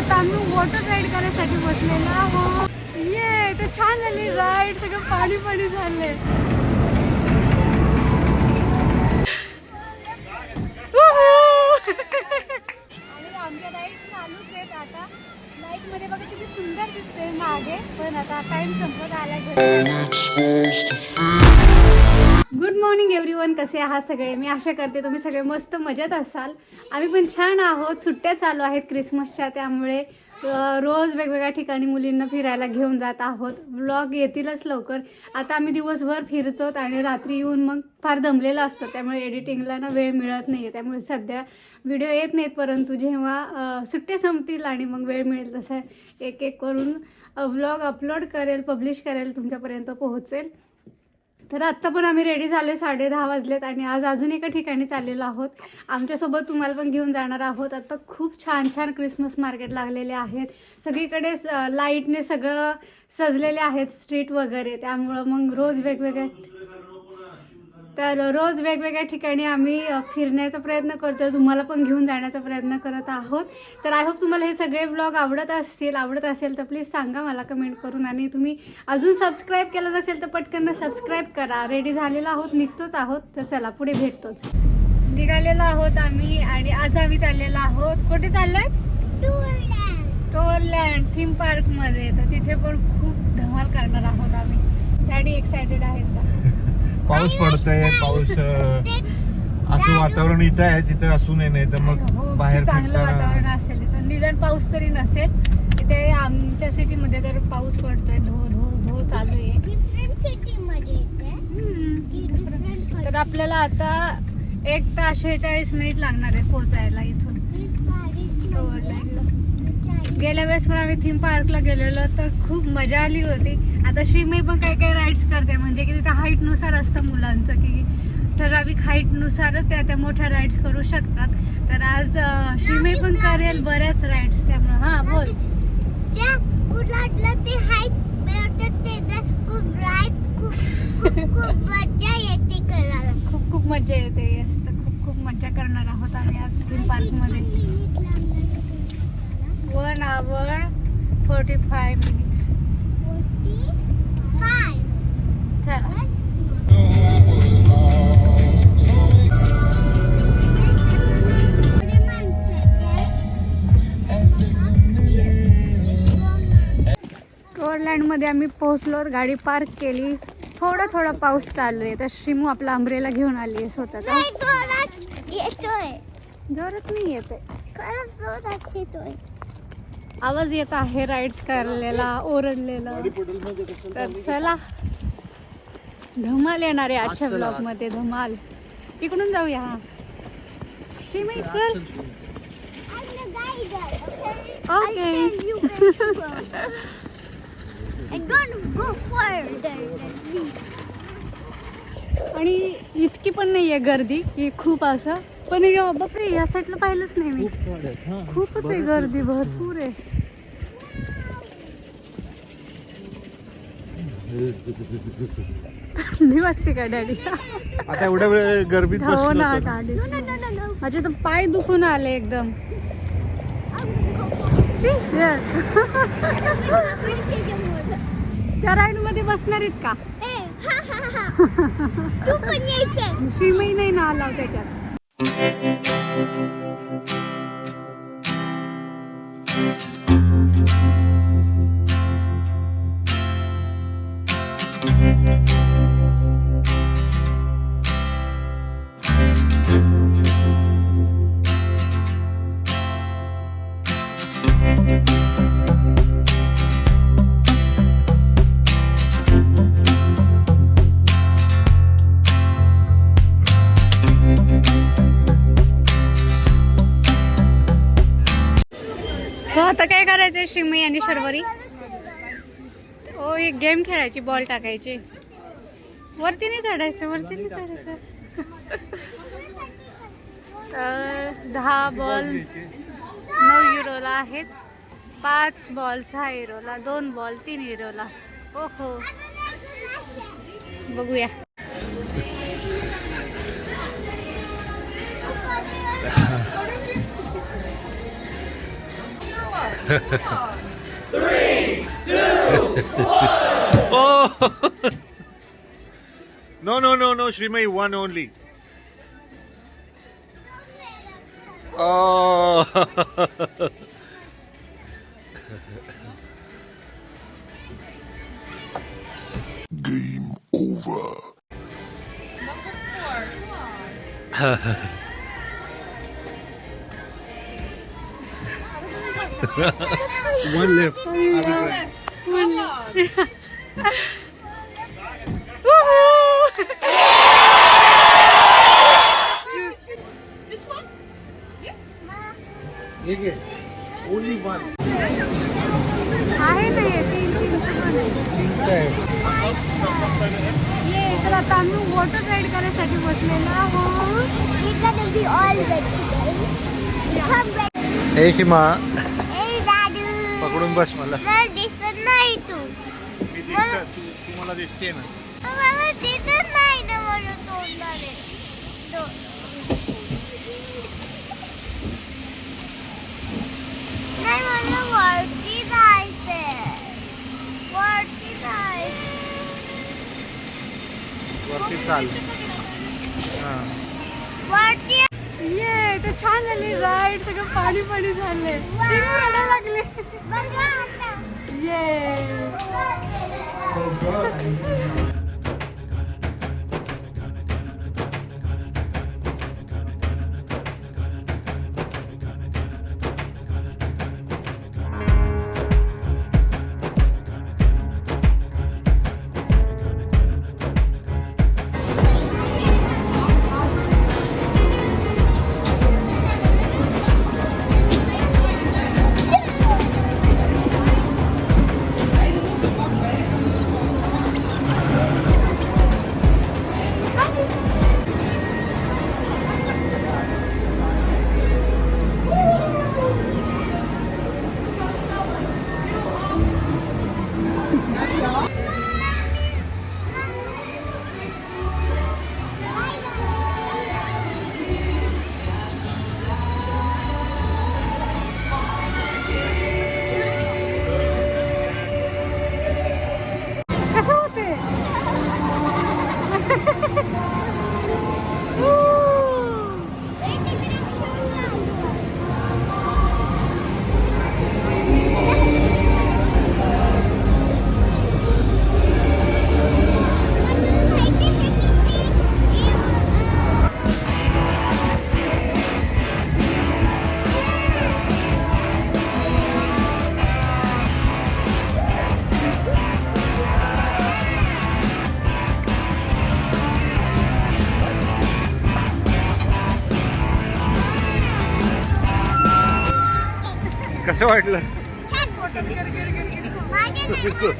आता आम्ही water ride करायसाठी बसलेलो आहोत. ये तर छान झाली राईड सगळं पाणी पाणी आमच्या चालूच आहेत आता. लाइटमध्ये बघा किती सुंदर दिसते मागे. पण आता टाइम संपत आला मॉर्निंग एव्हरीवन कसे आहात सगळे? मी आशा करते तुम्ही सगळे मस्त मजेत असाल. आम्ही पण छान आहोत. सुट्ट्या चालू आहेत क्रिसमसच्या त्यामुळे रोज वेगवेगळ्या ठिकाणी मुलींना फिरायला घेऊन जात आहोत. व्लॉग येतीलच लवकर. आता आम्ही दिवसभर फिरतो आणि रात्री येऊन मग फार दमलेला असतो. त्यामुळे एडिटिंगला ना वेळ मिळत नाही आहे त्यामुळे सध्या व्हिडिओ येत नाहीत परंतु जेव्हा सुट्ट्या संपतील आणि मग वेळ मिळेल तसं एक एक करून व्लॉग अपलोड करेल पब्लिश करेल तुमच्यापर्यंत पोहोचेल. तर आत्ता पण आम्ही रेडी झालो साडे दहा वाजलेत आणि आज अजून एका ठिकाणी चाललेलो आहोत. आमच्यासोबत तुम्हाला पण घेऊन जाणार आहोत. आत्ता खूप छान छान क्रिसमस मार्केट लागलेले आहेत. सगळीकडे लाईटने सगळं सजलेले आहेत स्ट्रीट वगैरे. त्यामुळं मग रोज वेगवेगळ्या तर रोज वेगवेगळ्या ठिकाणी आम्ही फिरण्याचा प्रयत्न करतो तुम्हाला पण घेऊन जाण्याचा प्रयत्न करत आहोत. तर आय होप तुम्हाला हे सगळे ब्लॉग आवडत असतील आवडत असेल तर प्लीज सांगा मला कमेंट करून. आणि तुम्ही अजून सबस्क्राईब केलं नसेल तर पटकन सबस्क्राईब करा. रेडी झालेला आहोत निघतोच आहोत. तर चला पुढे भेटतोच. निघालेलो आहोत आम्ही आणि आज आम्ही चाललेलो आहोत. कुठे चाललोय? टोरलँड. थीम पार्कमध्ये. तर तिथे पण खूप धमाल करणार आहोत आम्ही. डॅडी एक्सायटेड आहेत का? पाऊस पडतोय पाऊस असं वातावरण इथं आहे तिथं असू नये नाही तर हो, मग बाहेर चांगलं वातावरण असेल तिथं. निदान पाऊस तरी नसेल. इथे आमच्या सिटीमध्ये तर पाऊस पडतोय धो धो धो चालू आहे. डिफरंट सिटी मध्ये येते हम्म. तर आपल्याला आता एक तास शेहेचाळीस मिनिट लागणार आहे पोहोचायला इथून. गेल्या वेळेस पण आम्ही थीम पार्कला गेलेलो तर खूप मजा आली होती. आता श्रीमय पण काही काही राईड्स करते म्हणजे की तिथं हाईटनुसार असतं मुलांचं की ठराविक हाईटनुसारच त्या त्या मोठ्या राईड्स करू शकतात. तर आज श्रीमय पण करेल बऱ्याच राईड्स त्यामुळं. हां बोल. खूप खूप मजा येते. खूप खूप मजा येते खूप खूप मजा करणार आहोत आम्ही आज थीम पार्कमध्ये one hour forty five minutes चला मध्ये आम्ही पोहोचलो गाडी पार्क केली. थोडा थोडा पाऊस चालू आहे. तर श्रीमू आपला आंब्रेला घेऊन आली आहे स्वतःचा. नाही जोरात नाही येते आवाज येत आहे राईड्स करलेला ओरडलेला. तर चला. धमाल येणार आहे आजच्या ब्लॉगमध्ये धमाल. इकडून जाऊया. हा श्रीमई चल. Me. आणि इतकी पण नाहीये गर्दी की खूप असं. पण या- बापरे या साईडला पाहिलंच नाही मी. खूपच आहे गर्दी भरपूर आहे. थंडी वाजते का डॅडी आता एवढ्या वेळ गरबीत हो बसलो ना गाडी. माझे तर पाय दुखून आले एकदम. त्या राईडमध्ये बसणार आहेत का हा, हा, हा. तू पण श्रीमई नाही ना आला त्याच्यात खेळायचे काय आणि शर्वरी. ओ एक गेम खेळायची बॉल टाकायची. वरती नाही चढायचं वरती नाही चढायचं. तर दहा बॉल नऊ युरोला आहेत. पाच बॉल सहा युरोला दोन बॉल तीन युरोला ओहो. बघूया. Three, two, one. Oh! no, no, no, no, made one only. Oh! Game over. one left. This one? Yes. Only one. आहे ना हे तीन ये तर आता आम्ही वॉटर राईड करायसाठी बसलेलो आहोत We're gonna पकडून बस मला. दिसत नाही तू. मी दिसतं, तू तू मला दिसते ना. मला दिसत नाही ना मला तोंडाने. तो- नाही मला वरती चाल. हा. तर छान झाली राईड सगळं पाणी पाणी रडायला लागले. ये कसं वाटलं. गो, गो, गो,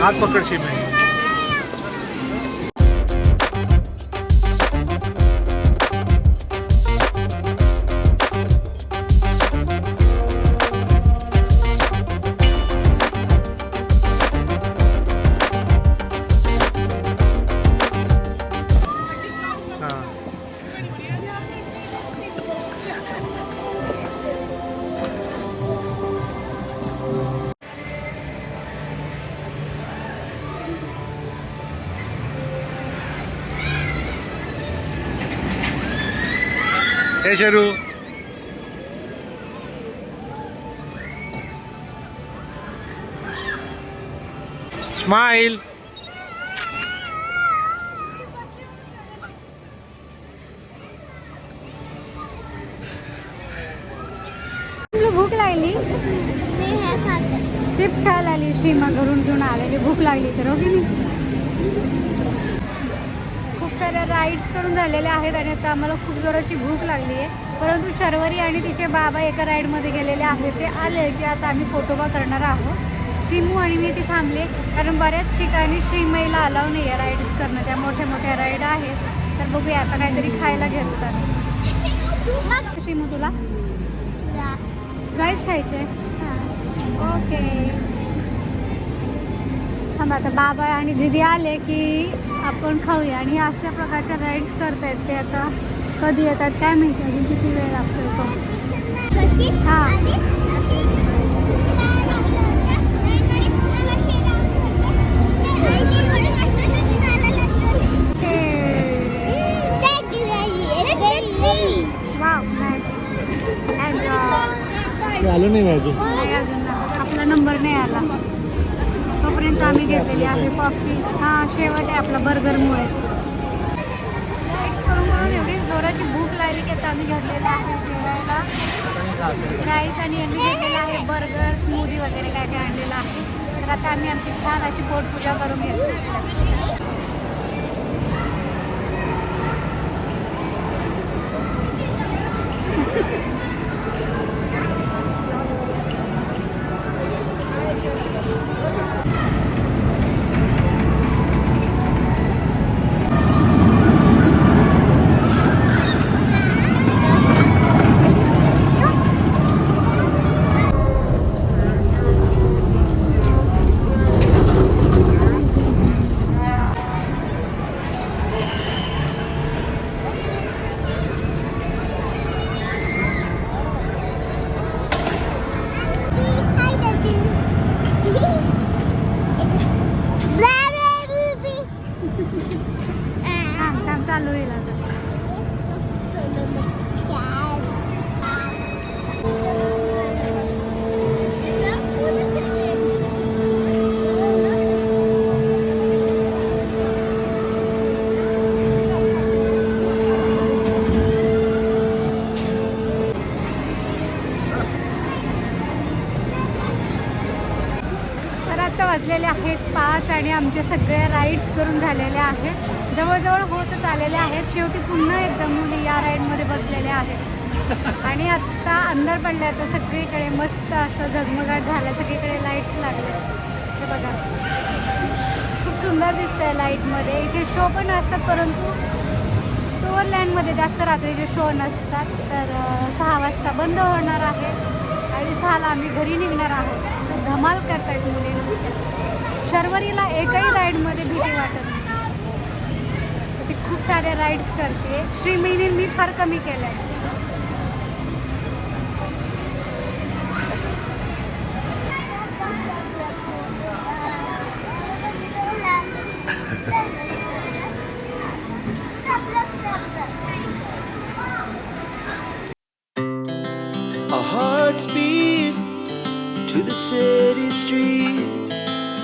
हात पकड शिमे हे शरू. स्माईल भूक लागली? चिप्स खायला आली श्रीमा घरून घेऊन आलेली भूक लागली तर हो मी खूप साऱ्या राईड्स करून झालेल्या आहेत आणि आता आम्हाला खूप जोराची भूक लागली आहे. परंतु शर्वरी आणि तिचे बाबा एका राईडमध्ये गेलेले आहेत. ते आले की आता आम्ही फोटोबा करणार आहोत. सिमू आणि मी ती थांबले. कारण बऱ्याच ठिकाणी श्रीमईला अलाव नाही आहे राईड्स करणं. त्या मोठ्या मोठ्या राईड आहेत. तर बघूया आता काहीतरी खायला घेतो तर श्रीमू तुला? राईस खायचे? ओके थांब आता बाबा आणि दीदी आले की आपण खाऊया आणि अशा प्रकारच्या राईड्स करतायत ते आता. कधी येतात काय माहिती अजून किती वेळ लागतो तो. हा. आलो नाही नाही. आपला नंबर नाही आला. तोपर्यंत आम्ही घेतलेली आहे कॉफी हां शेवट आहे आपला बर्गरमुळे राईड्स करून करून एवढी जोराची भूक लागली की आता आम्ही घेतलेलं आहे जेवायला. राईस आणि यांनी घेतलेलं आहे बर्गर स्मूदी वगैरे काय काय आणलेलं आहे. तर आता आम्ही आमची छान अशी पोटपूजा करून घेतो Hi, राईड्स करून झालेल्या आहेत. जवळजवळ होतच आलेले आहेत. शेवटी पुन्हा एकदा मुली या राईडमध्ये बसलेल्या आहेत. आणि आत्ता अंदर पडल्याचं तर सगळीकडे मस्त असं झगमगाट झालं. सगळीकडे लाईट्स लागले. हे बघा. खूप सुंदर दिसतंय लाईटमध्ये इथे शो पण असतात परंतु टोअरलँडमध्ये जास्त रात्रीचे शो नसतात. तर सहा वाजता बंद होणार आहे. आणि सहाला आम्ही घरी निघणार आहोत. धमाल करतायत मुली नुसत्या शर्वरीला एकही राईडमध्ये भीती वाटत नाही. ती खूप साऱ्या राईड्स करते. श्रीमिनी मी फार कमी केलं आहे Our to the city streets.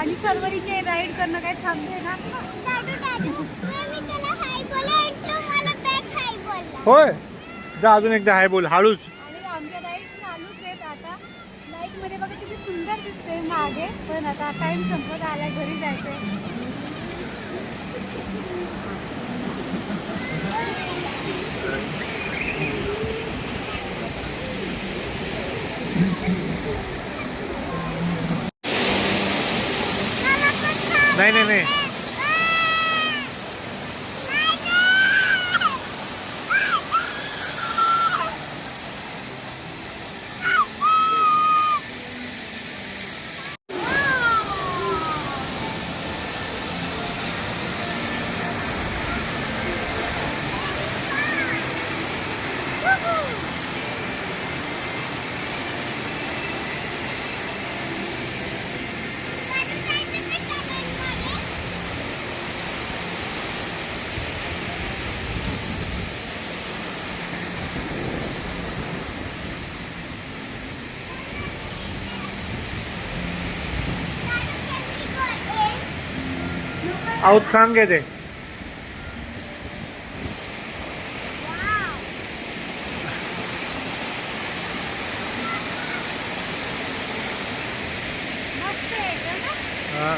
आणि शर्वरीचे राईड करणं काही थांबले ना? हाय. जा अजून एकदा हाय बोल हळूच. आणि आमच्या राईड चालूच आहेत आता. लाईटमध्ये बघा किती सुंदर दिसतंय मागे पण आता टाइम संपत आलाय घरी जायचंय. नाही नाही नाही. आऊत खांग घे ते हा.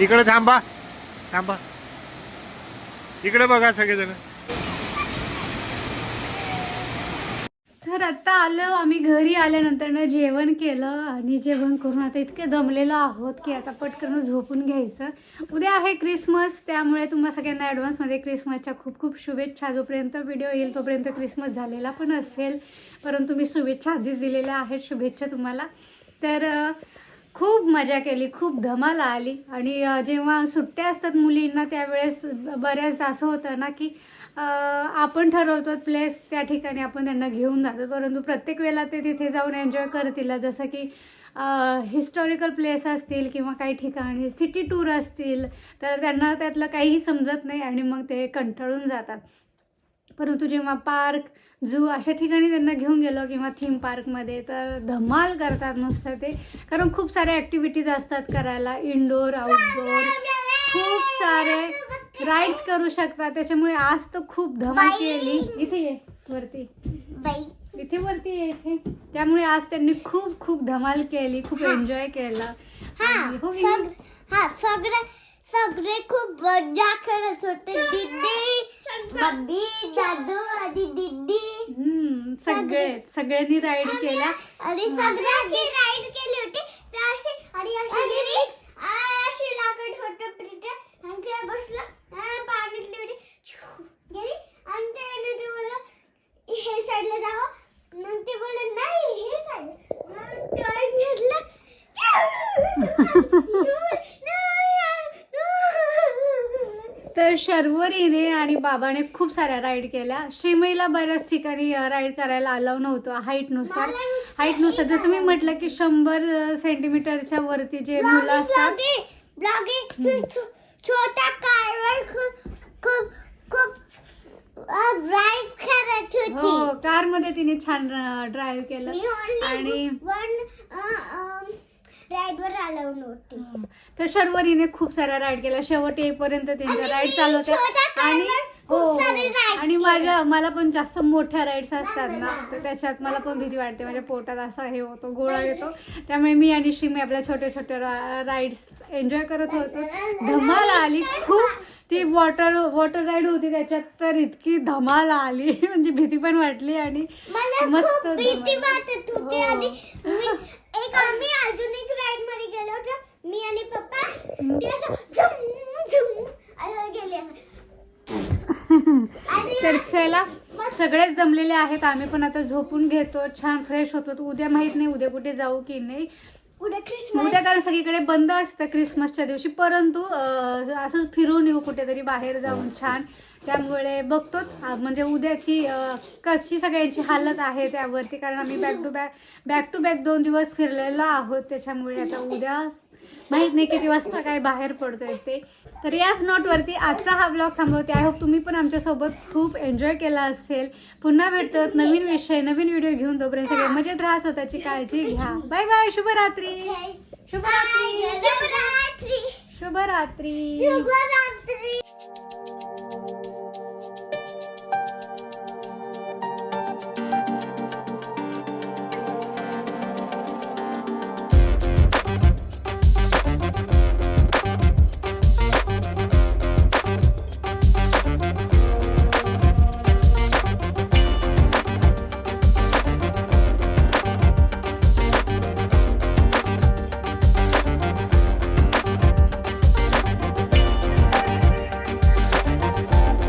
इकडे थांबा थांबा। इकडे बघा सगळेजण। तर आत्ता आलो आम्ही घरी आल्यानंतर ना जेवण केलं आणि जेवण करून आता इतके दमलेलो आहोत की आता पटकन झोपून घ्यायचं. उद्या आहे क्रिसमस त्यामुळे तुम्हा सगळ्यांना ॲडव्हान्समध्ये क्रिसमसच्या खूप खूप शुभेच्छा. जोपर्यंत व्हिडिओ येईल तोपर्यंत क्रिसमस झालेला पण असेल. परंतु मी शुभेच्छा आधीच दिलेल्या आहेत शुभेच्छा तुम्हाला. तर खूप मजा केली खूप धमाल आली. आणि जेव्हा सुट्ट्या असतात मुलींना त्यावेळेस बऱ्याचदा असं होतं ना की आपण ठरवतो प्लेस त्या ठिकाणी आपण त्यांना घेऊन जातो. परंतु प्रत्येक वेळेला ते तिथे जाऊन एन्जॉय करतील. जसं की हिस्टॉरिकल प्लेस असतील किंवा काही ठिकाणी सिटी टूर असतील तर त्यांना त्यातलं काहीही समजत नाही आणि मग ते कंटाळून जातात. परंतु जेव्हा पार्क झू अशा ठिकाणी त्यांना घेऊन गेलो किंवा थीम पार्कमध्ये तर धमाल करतात नुसतं ते. कारण खूप साऱ्या ॲक्टिव्हिटीज असतात करायला. इनडोअर आउटडोअर खूप सारे राईड्स करू शकतात. त्याच्यामुळे आज तर खूप धमाल केली. इथे ये वरती. इथे वरती ये इथे. त्यामुळे आज त्यांनी खूप खूप धमाल केली खूप एन्जॉय केलं? हा सगळे सगळे खूप मजा करत होते. दिदी बब्बी दादू आणि दिदी. हम्म सगळे सगळ्यांनी राईड केल्या आणि सगळे अशी राईड केली होती. अशी आणि अशी अशी लागत होतं प्रीत्या. आणि बसला पाण्यातली होती छू, गेली आणि त्याने ते बोललं हे साईडला जावं मग ते बोललं नाही हे साईड घेतलं तर शर्वरीने आणि बाबाने खूप साऱ्या राईड केल्या. श्रीमईला बऱ्याच ठिकाणी राईड करायला अलाव नव्हतं हाईटनुसार हाईटनुसार जसं मी म्हटलं की शंभर सेंटीमीटरच्या वरती जे मुलं असतात. छोटा करत हो कारमध्ये तिने छान ड्राईव्ह केलं. आणि आलो नव्हती तर शर्वरीने खूप साऱ्या राईड केल्या. शेवट येईपर्यंत त्यांच्या आणि राईड मी चालू होत्या. छोट्या आणि हो. आणि माझ्या मला पण जास्त मोठ्या राईड्स असतात ना. तर त्याच्यात मला पण भीती वाटते. माझ्या पोटात असा हे होतो गोळा येतो. त्यामुळे मी आणि श्रीमी आपल्या छोट्या छोट्या राईड्स एन्जॉय करत होतो. धमाल आली. खूप ती वॉटर वॉटर राईड होती त्याच्यात तर इतकी धमाल आली. म्हणजे भीती पण वाटली आणि मस्त भीती. वाटत होती हो. आणि मी एक आम्ही अजून एक राईडमध्ये गेलो होतो. मी आणि पप्पा. ते असं झुम झुम असं गेले. तर चला सगळेच दमलेले आहेत. आम्ही पण आता झोपून घेतो छान फ्रेश होतो. उद्या माहीत नाही उद्या कुठे जाऊ की नाही. उद्या क्रिसमस उद्या कारण सगळीकडे बंद असतं क्रिसमसच्या दिवशी. परंतु असंच फिरून येऊ कुठेतरी बाहेर जाऊन छान. त्यामुळे बघतोच आ, म्हणजे उद्याची कशी सगळ्यांची हालत आहे त्यावरती. कारण आम्ही back to back back to back दोन दिवस फिरलेलो आहोत. त्याच्यामुळे आता उद्या माहीत नाही किती वाजता काय बाहेर पडतोय ते. तर याच नोटवरती आजचा हा ब्लॉग थांबवते. आय होप तुम्ही पण आमच्यासोबत खूप एन्जॉय केला असेल. पुन्हा भेटतो नवीन विषय नवीन व्हिडिओ घेऊन. तोपर्यंत सगळे मजेत राहा स्वतःची काळजी घ्या. बाय बाय शुभरात्री. शुभरात्री. शुभरात्री. शुभरात्री. शुभरात्री.